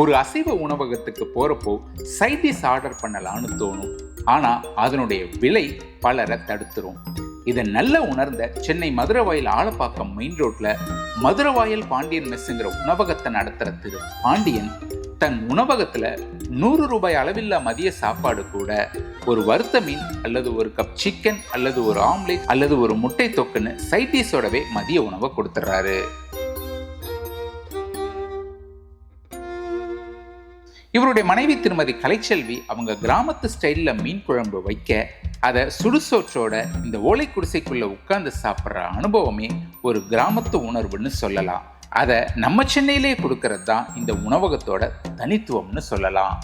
ஒரு அசைவ உணவகத்துக்கு போறப்போ சைட் டிஷ் ஆர்டர் பண்ணலாம்னு தோணும். ஆனா அதனுடைய விலை பலரை தடுத்துரும். இதை நல்லா உணர்ந்த சென்னை மதுரவாயில் ஆலப்பாக்கம் மெயின் ரோட்ல மதுரவாயல் பாண்டியன் மெஸ்ஸுங்கிற உணவகத்தை நடத்துகிற திரு பாண்டியன் தன் உணவகத்துல நூறு ரூபாய் அளவில்லா மதிய சாப்பாடு கூட ஒரு வறுத்த மீன் அல்லது ஒரு கப் சிக்கன் அல்லது ஒரு ஆம்லேட் அல்லது ஒரு முட்டை தொக்குன்னு சைட் டிஷோடவே மதிய உணவை கொடுத்துட்றாரு இவருடைய மனைவி திருமதி கலைச்செல்வி அவங்க கிராமத்து ஸ்டைலில் மீன் குழம்பு வைக்க அதை சுடுசோற்றோட இந்த ஓலை குடிசைக்குள்ள உட்கார்ந்து சாப்பிட்ற அனுபவமே ஒரு கிராமத்து உணர்வுன்னு சொல்லலாம். அதை நம்ம சென்னையிலே கொடுக்கறது தான் இந்த உணவகத்தோட தனித்துவம்னு சொல்லலாம்.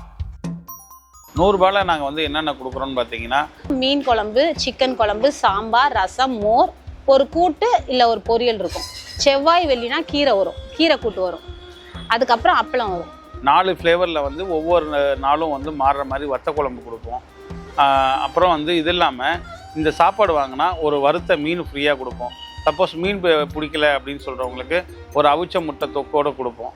நூறுரூபாவில் நாங்கள் வந்து என்னென்ன கொடுக்குறோன்னு பார்த்தீங்கன்னா மீன் குழம்பு சிக்கன் குழம்பு சாம்பார் ரசம் மோர் ஒரு கூட்டு இல்லை ஒரு பொரியல் இருக்கும். செவ்வாய் வெள்ளினா கீரை வரும். கீரை கூட்டு வரும். அதுக்கப்புறம் அப்பளம் வரும். நாலு ஃப்ளேவரில் வந்து ஒவ்வொரு நாளும் வந்து மாறுற மாதிரி வத்த குழம்பு கொடுப்போம். அப்புறம் வந்து இது இல்லாமல் இந்த சாப்பாடு வாங்கினா ஒரு வறுத்த மீன் ஃப்ரீயாக கொடுப்போம். சப்போஸ் மீன் பிடிக்கல அப்படின்னு சொல்கிறவங்களுக்கு ஒரு அவிச்ச முட்டை தொக்கோடு கொடுப்போம்.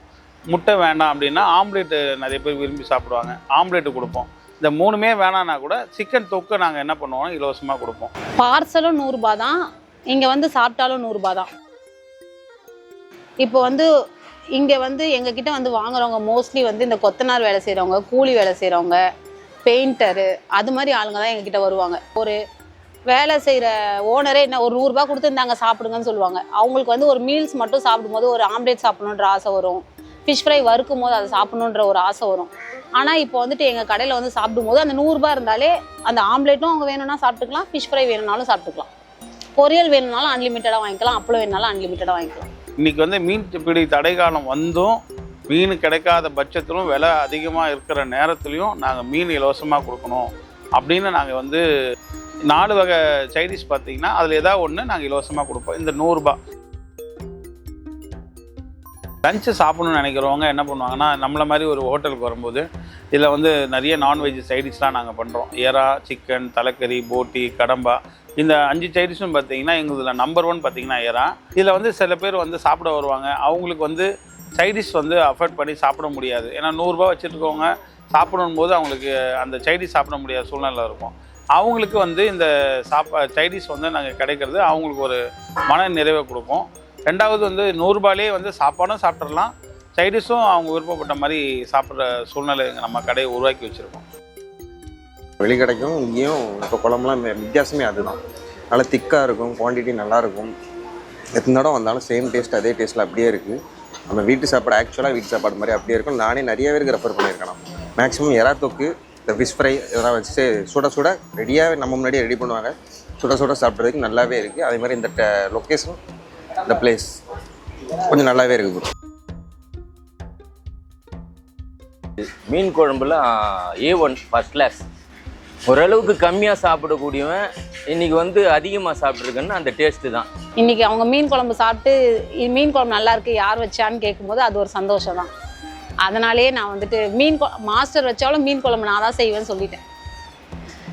முட்டை வேண்டாம் அப்படின்னா ஆம்லேட்டு நிறைய பேர் விரும்பி சாப்பிடுவாங்க. ஆம்லேட்டு கொடுப்போம். இந்த மூணுமே வேணான்னா கூட சிக்கன் தொக்கு நாங்கள் என்ன பண்ணுவோம் இலவசமாக கொடுப்போம். பார்சலும் நூறுரூபா தான். இங்கே வந்து சாப்பிட்டாலும் நூறுரூபா தான். இப்போ வந்து இங்கே வந்து எங்ககிட்ட வந்து வாங்குறவங்க மோஸ்ட்லி வந்து இந்த கொத்தனார் வேலை செய்கிறவங்க கூலி வேலை செய்கிறவங்க பெயிண்டரு அது மாதிரி ஆளுங்க தான் எங்ககிட்ட வருவாங்க. ஒரு வேலை செய்கிற ஓனரே என்ன ஒரு நூறுரூபா கொடுத்து இந்தாங்க சாப்பிடுங்கன்னு சொல்லுவாங்க. அவங்களுக்கு வந்து ஒரு மீல்ஸ் மட்டும் சாப்பிடும்போது ஒரு ஆம்லேட் சாப்பிடணுன்ற ஆசை வரும். ஃபிஷ் ஃப்ரை வறுக்கும் போது அதை சாப்பிடணுன்ற ஒரு ஆசை வரும். ஆனால் இப்போ வந்துட்டு எங்கள் கடையில் வந்து சாப்பிடும்போது அந்த நூறுரூபா இருந்தாலே அந்த ஆம்லேட்டும் அவங்க வேணும்னா சாப்பிட்டுக்கலாம் ஃபிஷ் ஃப்ரை வேணும்னாலும் சாப்பிட்டுக்கலாம். பொரியல் வேணும்னாலும் அன்லிமிட்டடாக வாங்கிக்கலாம் அப்பளம் வேணும்னாலும் அன்லிமிட்டடாக வாங்கிக்கலாம். இன்றைக்கி வந்து மீன் பிடி தடை காலம் வந்தும் மீன் கிடைக்காத பட்சத்திலும் விலை அதிகமாக இருக்கிற நேரத்துலையும் நாங்கள் மீன் இலவசமாக கொடுக்கணும் அப்படின்னு நாங்கள் வந்து நாலு வகை சைடிஷ் பார்த்தீங்கன்னா அதில் ஏதாவது ஒன்று நாங்கள் இலவசமாக கொடுப்போம். இந்த நூறுரூபா லஞ்சு சாப்பிடணும்னு நினைக்கிறவங்க என்ன பண்ணுவாங்கன்னா நம்மளை மாதிரி ஒரு ஹோட்டலுக்கு வரும்போது இதில் வந்து நிறைய நான்வெஜ் சைடிஷ்லாம் நாங்கள் பண்ணுறோம் எறா சிக்கன் தலைக்கறி போட்டி கடம்பா. இந்த அஞ்சு சைடிஷும் பார்த்தீங்கன்னா எங்களுதில் நம்பர் ஒன் பார்த்தீங்கன்னா எறா இதில் வந்து சில பேர் வந்து சாப்பிட வருவாங்க. அவங்களுக்கு வந்து சைடிஷ் வந்து அஃபோர்ட் பண்ணி சாப்பிட முடியாது. ஏன்னா நூறுரூபா வச்சுருக்கவங்க சாப்பிடும் போது அவங்களுக்கு அந்த சைடிஷ் சாப்பிட முடியாத சூழ்நிலை இருக்கும். அவங்களுக்கு வந்து இந்த சாப்பா சைடிஷ் வந்து நாங்கள் கிடைக்கிறது அவங்களுக்கு ஒரு மன நிறைவை கொடுக்கும். ரெண்டாவது வந்து நூறுரூபாலே வந்து சாப்பாடும் சாப்பிட்றலாம் சைடிஷும் அவங்க விருப்பப்பட்ட மாதிரி சாப்பிட்ற சூழ்நிலை நம்ம கடையை உருவாக்கி வச்சுருக்கோம். வெளிக்கடைக்கும் இங்கேயும் இப்போ குழம்புலாம் வித்தியாசமே அதுதான். நல்லா திக்காக இருக்கும் குவான்டிட்டி நல்லாயிருக்கும் எத்தனை தடவை வந்தாலும் சேம் டேஸ்ட் அதே டேஸ்ட்டில் அப்படியே இருக்குது நம்ம வீட்டு சாப்பாடு ஆக்சுவலாக வீட்டு சாப்பாடு மாதிரி அப்படியே இருக்கும். நானே நிறைய பேருக்கு ரெஃபர் பண்ணியிருக்கேன் மேக்ஸிமம் எறா தொக்கு இந்த ஃபிஷ் ஃப்ரை இதெல்லாம் வச்சு சுட சுட ரெடியாகவே நம்ம முன்னாடியே ரெடி பண்ணுவாங்க. சுட சுட சாப்பிட்றதுக்கு நல்லாவே இருக்குது அதே மாதிரி இந்த லொக்கேஷன் இந்த பிளேஸ் கொஞ்சம் நல்லாவே இருக்குது மீன் குழம்புல ஏ ஒன் ஃபஸ்ட் கிளாஸ் ஓரளவுக்கு கம்மியாக சாப்பிடக்கூடியவன் இன்னைக்கு வந்து அதிகமாக சாப்பிட்ருக்கேன்னு அந்த டேஸ்ட்டு தான். இன்னைக்கு அவங்க மீன் குழம்பு சாப்பிட்டு மீன் குழம்பு நல்லா இருக்கு யார் வச்சான்னு கேட்கும்போது அது ஒரு சந்தோஷம் தான். அதனாலேயே நான் வந்துட்டு மீன் கொ மாஸ்டர் வச்சாலும் மீன் குழம்பு நான் தான் செய்வேன்னு சொல்லிட்டேன்.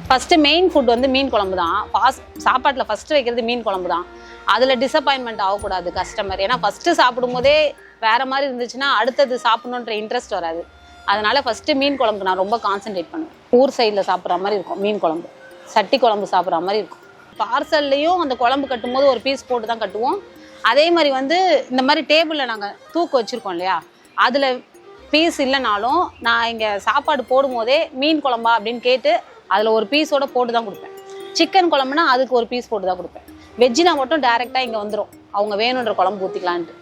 ஃபஸ்ட்டு மெயின் ஃபுட் வந்து மீன் குழம்பு தான். ஃபாஸ்ட் சாப்பாட்டில் ஃபஸ்ட்டு வைக்கிறது மீன் குழம்பு தான். அதில் டிசப்பாயின்மெண்ட் ஆகக்கூடாது கஸ்டமர் ஏன்னா ஃபஸ்ட்டு சாப்பிடும்போதே வேறு மாதிரி இருந்துச்சுன்னா அடுத்தது சாப்பிடணுன்ற இன்ட்ரெஸ்ட் வராது. அதனால் ஃபஸ்ட்டு மீன் குழம்புக்கு நான் ரொம்ப கான்சென்ட்ரேட் பண்ணுவேன். ஊர் சைடில் சாப்பிட்ற மாதிரி இருக்கும் மீன் குழம்பு. சட்டி குழம்பு சாப்பிட்ற மாதிரி இருக்கும். பார்சல்லையும் அந்த குழம்பு கட்டும்போது ஒரு பீஸ் போட்டு தான் கட்டுவோம். அதே மாதிரி வந்து இந்த மாதிரி டேபிளில் நாங்கள் தூக்கு வச்சுருக்கோம் இல்லையா? அதில் பீஸ் இல்லைனாலும் நான் இங்கே சாப்பாடு போடும்போதே மீன் குழம்பா அப்படின்னு கேட்டு அதில் ஒரு பீஸோட போட்டு தான் கொடுப்பேன். சிக்கன் குழம்புனா அதுக்கு ஒரு பீஸ் போட்டு தான் கொடுப்பேன். வெஜ்ஜினா மட்டும் டேரெக்டாக இங்கே வந்துடும் அவங்க வேணுன்ற குழம்பு ஊற்றிக்கலான்ட்டு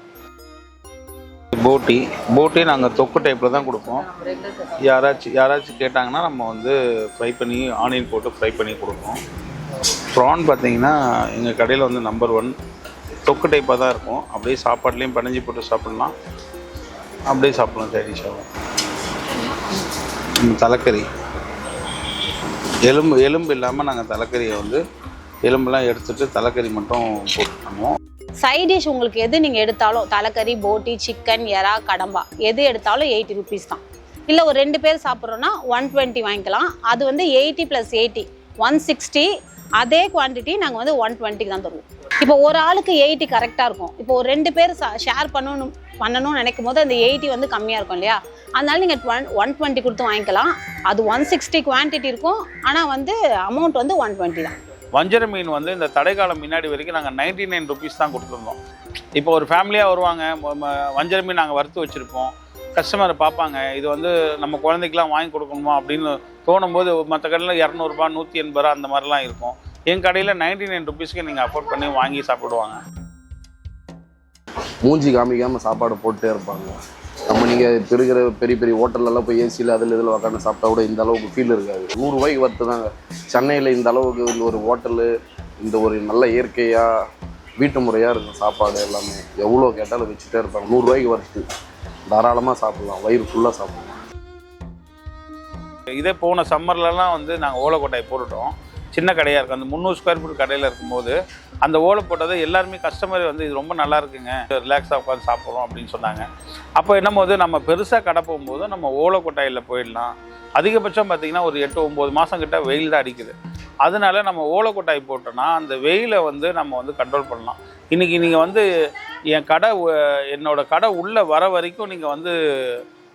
போட்டி. போட்டி நாங்கள் தொக்கு டைப்பில் தான் கொடுப்போம். யாராச்சும் யாராச்சும் கேட்டாங்கன்னா நம்ம வந்து ஃப்ரை பண்ணி ஆனியன் போட்டு ஃப்ரை பண்ணி கொடுப்போம். ப்ரான் பார்த்தீங்கன்னா எங்கள் கடையில் வந்து நம்பர் ஒன் தொக்கு டைப்பாக தான் இருக்கும். அப்படியே சாப்பாட்லேயும் பனஞ்சி போட்டு சாப்பிட்லாம். அப்படியே சாப்பிட்லாம் சைடிஷாகவும் தலைக்கறி. எலும்பு எலும்பு இல்லாமல் நாங்கள் தலைக்கறியை வந்து எலும்பெல்லாம் எடுத்துகிட்டு தலைக்கறி மட்டும் போட்டு பண்ணுவோம் சைட் டிஷ் உங்களுக்கு எது நீங்கள் எடுத்தாலும் தலைக்கறி போட்டி சிக்கன் எறா கடம்பா எது எடுத்தாலும் எயிட்டி ருபீஸ் தான். இல்லை ஒரு ரெண்டு பேர் சாப்பிட்றோன்னா ஒன் டுவெண்ட்டி வாங்கிக்கலாம். அது வந்து eighty plus eighty one sixty அதே குவான்டிட்டி நாங்கள் வந்து ஒன் டுவெண்ட்டிக்கு தான் தருவோம். இப்போ ஒரு ஆளுக்கு எயிட்டி கரெக்டாக இருக்கும். இப்போ ஒரு ரெண்டு பேர் ஷேர் பண்ணணும் பண்ணணும்னு நினைக்கும் போது அந்த எயிட்டி வந்து கம்மியாக இருக்கும் இல்லையா? அதனால நீங்கள் ஒன் ஒன் டுவெண்ட்டி கொடுத்து வாங்கிக்கலாம். அது ஒன் சிக்ஸ்டி குவான்டிட்டி இருக்கும். ஆனால் வந்து அமௌண்ட் வந்து ஒன் டுவெண்ட்டி தான். வஞ்சர மீன் வந்து இந்த தடைக்காலம் முன்னாடி வரைக்கும் நாங்கள் நைன்டி நைன் ருபீஸ் தான் கொடுத்துருந்தோம். இப்போ ஒரு ஃபேமிலியாக வருவாங்க ம- வஞ்சர மீன் நாங்கள் வறுத்து வச்சுருப்போம். கஸ்டமர் பார்ப்பாங்க இது வந்து நம்ம குழந்தைக்கெலாம் வாங்கி கொடுக்கணுமா அப்படின்னு தோணும் போது மற்ற கடையில் இரநூறுபா நூற்றி எண்பது ரூபா அந்த மாதிரிலாம் இருக்கும். என் கடையில் நைன்டி நைன் ருபீஸ்க்கு நீங்கள் அஃபோர்ட் பண்ணி வாங்கி சாப்பிடுவாங்க. மூஞ்சி காமிக்காமல் சாப்பாடு போட்டே இருப்பாங்க. நம்ம நீங்கள் இப்போ இருக்கிற பெரிய பெரிய ஹோட்டல்லலாம் போய் ஏசியில் அதில் இதில் உக்காந்து சாப்பிட்டா கூட இந்த அளவுக்கு ஃபீல் இருக்காது. நூறுரூவாய்க்கு வர்த்து தாங்க சென்னையில் இந்த அளவுக்கு இந்த ஒரு ஹோட்டலு இந்த ஒரு நல்ல இயற்கையாக வீட்டு முறையாக இருக்கும் சாப்பாடு எல்லாமே. எவ்வளோ கேட்டாலும் வச்சுட்டே இருப்பாங்க. நூறுரூவாய்க்கு வர்த்து தாராளமாக சாப்பிட்லாம். வயிறு ஃபுல்லாக சாப்பிட்லாம். இதே போன சம்மர்லலாம் வந்து நாங்கள் ஓலைக்கொட்டாய் போட்டுட்டோம். சின்ன கடையாக இருக்கும். அந்த முந்நூறு ஸ்கொயர் ஃபீட் கடையில் இருக்கும்போது அந்த ஓலை போட்டதை எல்லாருமே கஸ்டமர் வந்து இது ரொம்ப நல்லா இருக்குங்க. ரிலாக்ஸாக உட்காந்து சாப்பிட்றோம் அப்படின்னு சொன்னாங்க. அப்போ என்னும்போது நம்ம பெருசாக கடை போகும்போது நம்ம ஓலை கொட்டாயில் போயிடலாம். அதிகபட்சம் பார்த்தீங்கன்னா ஒரு எட்டு ஒம்பது மாதம் கிட்ட வெயில் தான் அடிக்குது. அதனால நம்ம ஓலை கொட்டாய் போட்டோன்னா அந்த வெயிலை வந்து நம்ம வந்து கண்ட்ரோல் பண்ணலாம். இன்றைக்கி நீங்கள் வந்து என் கடை என்னோடய கடை உள்ளே வர வரைக்கும் நீங்கள் வந்து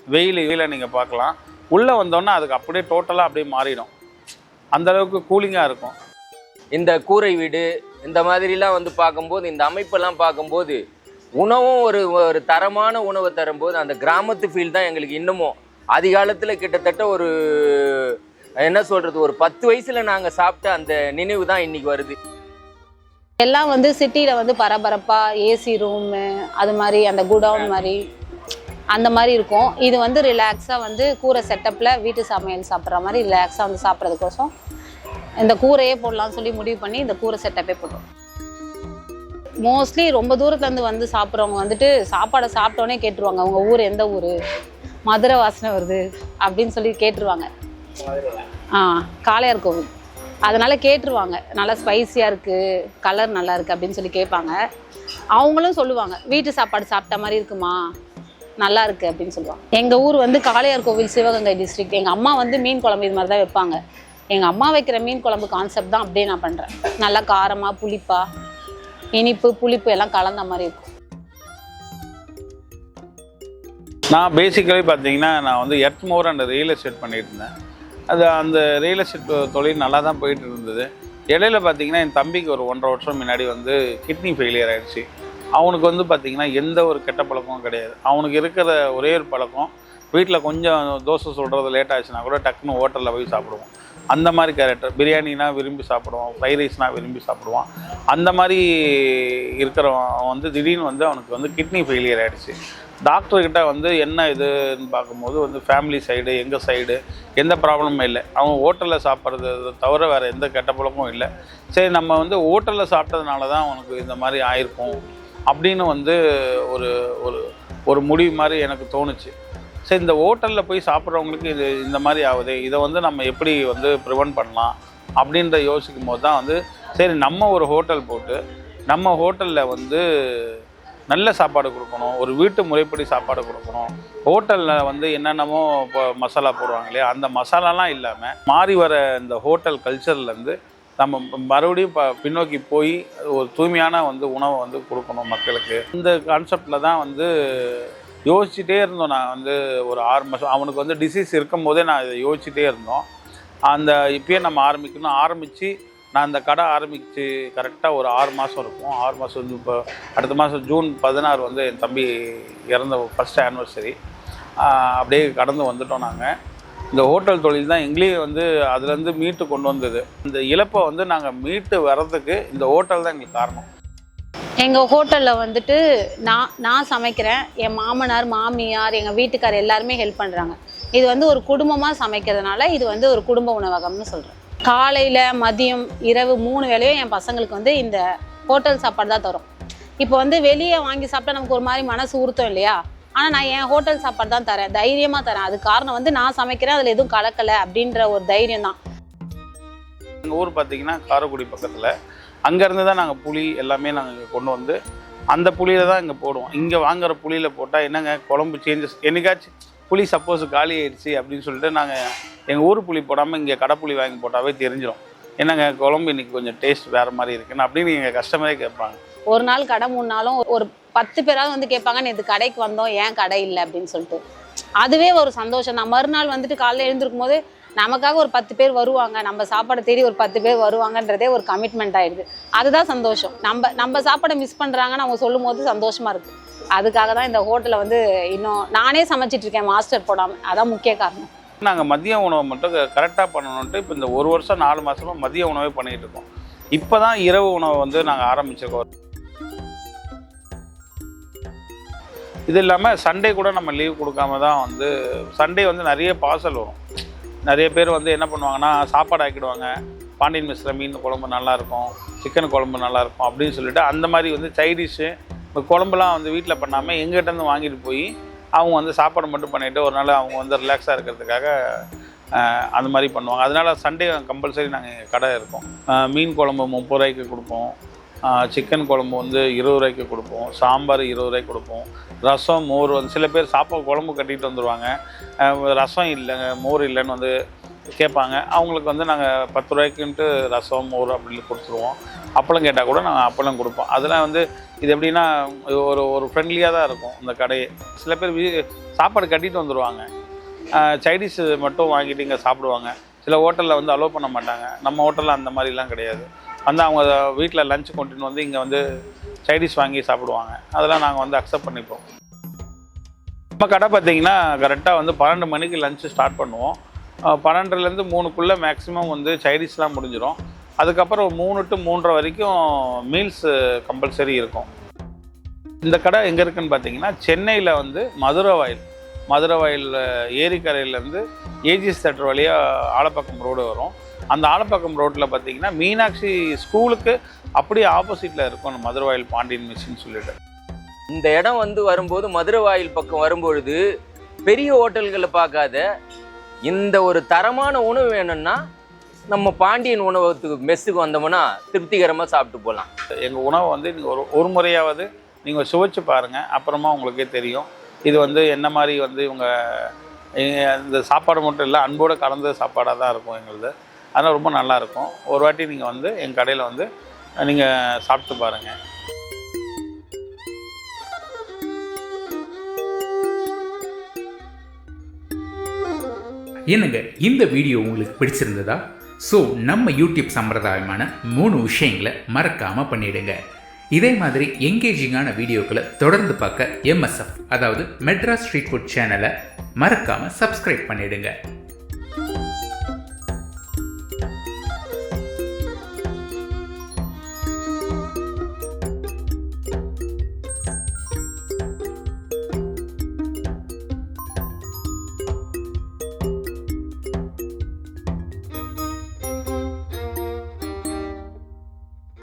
வெயில் வெயிலை நீங்கள் பார்க்கலாம் உள்ளே வந்தோன்னே அதுக்கு அப்படியே டோட்டலாக அப்படியே மாறிடும். அந்த அளவுக்கு கூலிங்காக இருக்கும். இந்த கூரை வீடு இந்த மாதிரிலாம் வந்து பார்க்கும்போது இந்த அமைப்பெல்லாம் பார்க்கும்போது உணவும் ஒரு ஒரு தரமான உணவை தரும்போது அந்த கிராமத்து ஃபீல் தான் எங்களுக்கு இன்னமும். அதிகாலத்தில் கிட்டத்தட்ட ஒரு என்ன சொல்கிறது ஒரு பத்து வயசில் நாங்கள் சாப்பிட்ட அந்த நினைவு தான் இன்னைக்கு வருது. எல்லாம் வந்து சிட்டியில் வந்து பரபரப்பாக ஏசி ரூமு அது மாதிரி அந்த குடவுன் மாதிரி அந்த மாதிரி இருக்கும். இது வந்து ரிலாக்ஸாக வந்து கூரை செட்டப்பில் வீட்டு சமையல் சாப்பிட்ற மாதிரி ரிலாக்ஸாக வந்து சாப்பிட்றதுக்கோசம் இந்த கூரையே போடலாம்னு சொல்லி முடிவு பண்ணி இந்த கூரை செட்டப்பே போட்டோம். மோஸ்ட்லி ரொம்ப தூரத்துலேருந்து வந்து சாப்பிட்றவங்க வந்துட்டு சாப்பாடை சாப்பிட்டோன்னே கேட்டுருவாங்க. அவங்க ஊர் எந்த ஊர்? மதுரை வாசனை வருது. அப்படின்னு சொல்லி கேட்டுருவாங்க. ஆ காளையார் கோவில். அதனால் கேட்டுருவாங்க. நல்லா ஸ்பைசியாக இருக்குது கலர் நல்லா இருக்குது அப்படின்னு சொல்லி கேட்பாங்க. அவங்களும் சொல்லுவாங்க. வீட்டு சாப்பாடு சாப்பிட்ட மாதிரி இருக்குமா? நல்லா இருக்கு அப்படின்னு சொல்லுவாங்க. எங்கள் ஊர் வந்து காளையார் கோவில் சிவகங்கை டிஸ்ட்ரிக்ட் எங்கள் அம்மா வந்து மீன் குழம்பு இது மாதிரி தான் வைப்பாங்க. எங்கள் அம்மா வைக்கிற மீன் குழம்பு கான்செப்ட் தான் அப்படியே நான் பண்றேன். நல்லா காரமா புளிப்பா இனிப்பு புளிப்பு எல்லாம் கலந்த மாதிரி இருக்கும். நான் பேசிக்கலி பார்த்தீங்கன்னா நான் வந்து earth mover and real estate பண்ணிட்டு இருந்தேன். அது அந்த ரியல் எஸ்டேட் தொழில் நல்லா தான் போயிட்டு இருந்தது. இடையில பார்த்தீங்கன்னா என் தம்பிக்கு ஒரு ஒன்றரை வருஷம் முன்னாடி வந்து கிட்னி ஃபெயிலியர் ஆயிடுச்சு. அவனுக்கு வந்து பார்த்திங்கன்னா எந்த ஒரு கெட்ட பழக்கமும் கிடையாது. அவனுக்கு இருக்கிற ஒரே ஒரு பழக்கம் வீட்டில் கொஞ்சம் தோசை சொல்கிறது லேட் ஆச்சுன்னா கூட டக்குன்னு ஹோட்டலில் போய் சாப்பிடுவோம். அந்த மாதிரி கேரக்டர் பிரியாணினா விரும்பி சாப்பிடுவான் ஃப்ரைட் ரைஸ்னா விரும்பி சாப்பிடுவான். அந்த மாதிரி இருக்கிறவன் வந்து திடீர்னு வந்து அவனுக்கு வந்து கிட்னி ஃபெயிலியர் ஆகிடுச்சு டாக்டர்கிட்ட வந்து என்ன இதுன்னு பார்க்கும்போது வந்து ஃபேமிலி சைடு எங்கள் சைடு எந்த ப்ராப்ளமும் இல்லை. அவன் ஹோட்டலில் சாப்பிட்றது தவிர வேறு எந்த கெட்ட பழக்கமும் இல்லை. சரி நம்ம வந்து ஹோட்டலில் சாப்பிட்டதுனால தான் அவனுக்கு இந்த மாதிரி ஆயிருக்கும். அப்படின்னு வந்து ஒரு ஒரு ஒரு முடிவு மாதிரி எனக்கு தோணுச்சு. சரி இந்த ஹோட்டலில் போய் சாப்பிட்றவங்களுக்கு இது இந்த மாதிரி ஆகுது. இதை வந்து நம்ம எப்படி வந்து ப்ரிவென்ட் பண்ணலாம் அப்படின்ற யோசிக்கும் போது தான் வந்து சரி நம்ம ஒரு ஹோட்டல் போட்டு நம்ம ஹோட்டலில் வந்து நல்ல சாப்பாடு கொடுக்கணும். ஒரு வீட்டு முறைப்படி சாப்பாடு கொடுக்கணும். ஹோட்டலில் வந்து என்னென்னமோ இப்போ மசாலா போடுவாங்க இல்லையா? அந்த மசாலாலாம் இல்லாமல் மாறி வர இந்த ஹோட்டல் கல்ச்சர்லேருந்து நம்ம மறுபடியும் ப பின்னோக்கி போய் ஒரு தூய்மையான வந்து உணவை வந்து கொடுக்கணும் மக்களுக்கு. இந்த கான்செப்டில் தான் வந்து யோசிச்சுட்டே இருந்தோம் நான் வந்து ஒரு ஆறு மாதம் அவனுக்கு வந்து டிசீஸ் இருக்கும் போதே நான் இதை யோசிச்சுட்டே இருந்தோம். அந்த இப்பயே நம்ம ஆரம்பிக்கணும். ஆரம்பித்து நான் அந்த கடை ஆரம்பித்து கரெக்டாக ஒரு ஆறு மாதம் இருக்கும். ஆறு மாதம் வந்து இப்போ அடுத்த மாதம் ஜூன் பதினாறு வந்து என் தம்பி இறந்த ஃபஸ்ட் ஆனிவர்சரி அப்படியே கடந்து வந்துட்டோம் நாங்கள் இந்த ஹோட்டல் தொழில் தான் எங்களையும் வந்து அதுலேருந்து மீட்டு கொண்டு வந்தது. இந்த இழப்பை வந்து நாங்கள் மீட்டு வர்றதுக்கு இந்த ஹோட்டல் தான் எங்களுக்கு காரணம். எங்கள் ஹோட்டலில் வந்துட்டு நான் நான் சமைக்கிறேன். என் மாமனார் மாமியார் எங்கள் வீட்டுக்கார் எல்லாருமே ஹெல்ப் பண்ணுறாங்க இது வந்து ஒரு குடும்பமாக சமைக்கிறதுனால இது வந்து ஒரு குடும்ப உணவகம்னு சொல்கிறேன் காலையில் மதியம் இரவு மூணு வேளையும் என் பசங்களுக்கு வந்து இந்த ஹோட்டல் சாப்பாடு தான் தரும். இப்போ வந்து வெளியே வாங்கி சாப்பிட்டா நமக்கு ஒரு மாதிரி மனசு உறுத்தம் இல்லையா? ஆனால் நான் என் ஹோட்டல் சாப்பாடு தான் தரேன். தைரியமாக தரேன். அது காரணம் வந்து நான் சமைக்கிறேன். அதில் எதுவும் கலக்கலை அப்படின்ற ஒரு தைரியம் தான். எங்கள் ஊர் பார்த்தீங்கன்னா காரைக்குடி பக்கத்தில். அங்கேருந்து தான் நாங்கள் புளி எல்லாமே நாங்கள் கொண்டு வந்து அந்த புளியில தான் இங்கே போடுவோம். இங்கே வாங்குற புளியில் போட்டால் என்னங்க குழம்பு சேஞ்சஸ் என்னைக்காச்சும் புளி சப்போஸ் காலி ஆயிடுச்சு அப்படின்னு சொல்லிட்டு நாங்கள் எங்கள் ஊர் புளி போடாமல் இங்கே கடை புளி வாங்கி போட்டாவே தெரிஞ்சிடும் என்னங்க குழம்பு இன்னைக்கு கொஞ்சம் டேஸ்ட் வேறு மாதிரி இருக்குன்னு அப்படின்னு எங்கள் கஸ்டமரே கேட்பாங்க. ஒரு நாள் கடை மூணு நாளும் ஒரு பத்து பேராவது வந்து கேட்பாங்க நேற்று கடைக்கு வந்தோம் ஏன் கடை இல்லை? அப்படின்னு சொல்லிட்டு. அதுவே ஒரு சந்தோஷம் தான். மறுநாள் வந்துட்டு காலைல எழுந்திருக்கும் போது நமக்காக ஒரு பத்து பேர் வருவாங்க. நம்ம சாப்பாடை தேடி ஒரு பத்து பேர் வருவாங்கன்றதே ஒரு கமிட்மெண்ட் ஆயிடுது. அதுதான் சந்தோஷம். நம்ம நம்ம சாப்பாடை மிஸ் பண்ணுறாங்கன்னு அவங்க சொல்லும் போது சந்தோஷமாக இருக்குது அதுக்காக தான் இந்த ஹோட்டலில் வந்து இன்னும் நானே சமைச்சிட்டு இருக்கேன் மாஸ்டர் போடாமல் அதான் முக்கிய காரணம். நாங்கள் மதிய உணவு மட்டும் கரெக்டாக பண்ணணுன்ட்டு இப்போ இந்த ஒரு வருஷம் நாலு மாதமாக மதிய உணவே பண்ணிகிட்டு இருக்கோம். இப்போ தான் இரவு உணவு வந்து நாங்கள் ஆரம்பிச்சிருக்கோம். இது இல்லாமல் சண்டே கூட நம்ம லீவ் கொடுக்காம தான் வந்து சண்டே வந்து நிறைய பார்சல் வரும். நிறைய பேர் வந்து என்ன பண்ணுவாங்கன்னா சாப்பாடு ஆக்கிடுவாங்க. பாண்டியன் மிஸ்ர மீன் குழம்பு நல்லாயிருக்கும் சிக்கன் குழம்பு நல்லாயிருக்கும் அப்படின்னு சொல்லிட்டு அந்த மாதிரி வந்து சைடிஷ்ஷு இப்போ குழம்புலாம் வந்து வீட்டில் பண்ணாமல் எங்கிட்டேருந்து வாங்கிட்டு போய் அவங்க வந்து சாப்பாடு மட்டும் பண்ணிவிட்டு ஒரு நாள் அவங்க வந்து ரிலாக்ஸாக இருக்கிறதுக்காக அந்த மாதிரி பண்ணுவாங்க. அதனால சண்டே கம்பல்சரி நாங்கள் எங்கள் கடை இருக்கோம். மீன் குழம்பு முப்பது ரூபாய்க்கு கொடுப்போம். சிக்கன் குழம்பு வந்து இருபது ரூபாய்க்கு கொடுப்போம். சாம்பார் இருபது ரூபாய்க்கு கொடுப்போம். ரசம் மோர் வந்து சில பேர் சாப்பாடு குழம்பு கட்டிகிட்டு வந்துடுவாங்க ரசம் இல்லைங்க மோர் இல்லைன்னு வந்து கேட்பாங்க. அவங்களுக்கு வந்து நாங்கள் பத்து ரூபாய்க்குன்ட்டு ரசம் மோர் அப்படின்னு கொடுத்துருவோம். அப்பளம் கேட்டால் கூட நாங்கள் அப்பளம் கொடுப்போம். அதெல்லாம் வந்து இது எப்படின்னா ஒரு ஒரு ஃப்ரெண்ட்லியாக தான் இருக்கும் இந்த கடையே. சில பேர் வீ- சாப்பாடு கட்டிட்டு வந்துடுவாங்க சைடிஷ் மட்டும் வாங்கிட்டு இங்கே சாப்பிடுவாங்க. சில ஹோட்டலில் வந்து அலோவ் பண்ண மாட்டாங்க. நம்ம ஹோட்டலில் அந்த மாதிரிலாம் கிடையாது. வந்து அவங்க வீட்டில் லஞ்ச் கொண்டுட்டு வந்து இங்கே வந்து சைடிஷ் வாங்கி சாப்பிடுவாங்க. அதெல்லாம் நாங்கள் வந்து அக்செப்ட் பண்ணிப்போம். நம்ம கடை பார்த்தீங்கன்னா கரெக்டாக வந்து பன்னெண்டு மணிக்கு லஞ்சு ஸ்டார்ட் பண்ணுவோம். பன்னெண்டுலேருந்து மூணுக்குள்ளே மேக்ஸிமம் வந்து சைடிஷ்லாம் முடிஞ்சிடும் அதுக்கப்புறம் ஒரு மூணு டு மூன்றரை வரைக்கும் மீல்ஸு கம்பல்சரி இருக்கும். இந்த கடை எங்கே இருக்குன்னு பார்த்தீங்கன்னா சென்னையில் வந்து மதுரை வாயில். மதுரை வாயில் ஏரிக்கரையிலேருந்து ஏஜிஎஸ் தேட்டர் வழியாக ஆலப்பாக்கம் ரோடு வரும். அந்த ஆலப்பாக்கம் ரோட்டில் பார்த்தீங்கன்னா மீனாட்சி ஸ்கூலுக்கு அப்படியே ஆப்போசிட்டில் இருக்கும் அந்த மதுரை வாயில் பாண்டியன் மிஷின்னு சொல்லிட்டு. இந்த இடம் வந்து வரும்போது மதுரை வாயில் பக்கம் வரும்பொழுது பெரிய ஹோட்டல்களை பார்க்காத இந்த ஒரு தரமான உணவு வேணும்னா நம்ம பாண்டியன் உணவகத்துக்கு மெஸ்ஸுக்கு வந்தோம்னா திருப்திகரமாக சாப்பிட்டு போகலாம் எங்கள் உணவை வந்து நீங்கள் ஒரு ஒரு முறையாவது நீங்கள் சுவைச்சு பாருங்கள் அப்புறமா உங்களுக்கே தெரியும். இது வந்து என்ன மாதிரி வந்து இவங்க இந்த சாப்பாடு மட்டும் இல்லை அன்போடு கலந்த சாப்பாடாக தான் இருக்கும் எங்களுது. அதனால் ரொம்ப நல்லா இருக்கும் ஒரு வாட்டி நீங்கள் வந்து எங்கள் கடையில் வந்து நீங்கள் சாப்பிட்டு பாருங்கள் என்னங்க இந்த வீடியோ உங்களுக்கு பிடிச்சிருந்ததா? ஸோ நம்ம யூடியூப் சம்பிரதாயமான மூணு விஷயங்களை மறக்காமல் பண்ணிடுங்க. இதே மாதிரி எங்கேஜிங்கான வீடியோக்களை தொடர்ந்து பார்க்க எம்எஸ்எஃப் அதாவது மெட்ராஸ் ஸ்ட்ரீட் ஃபுட் சேனலை மறக்காமல் சப்ஸ்கிரைப் பண்ணிவிடுங்க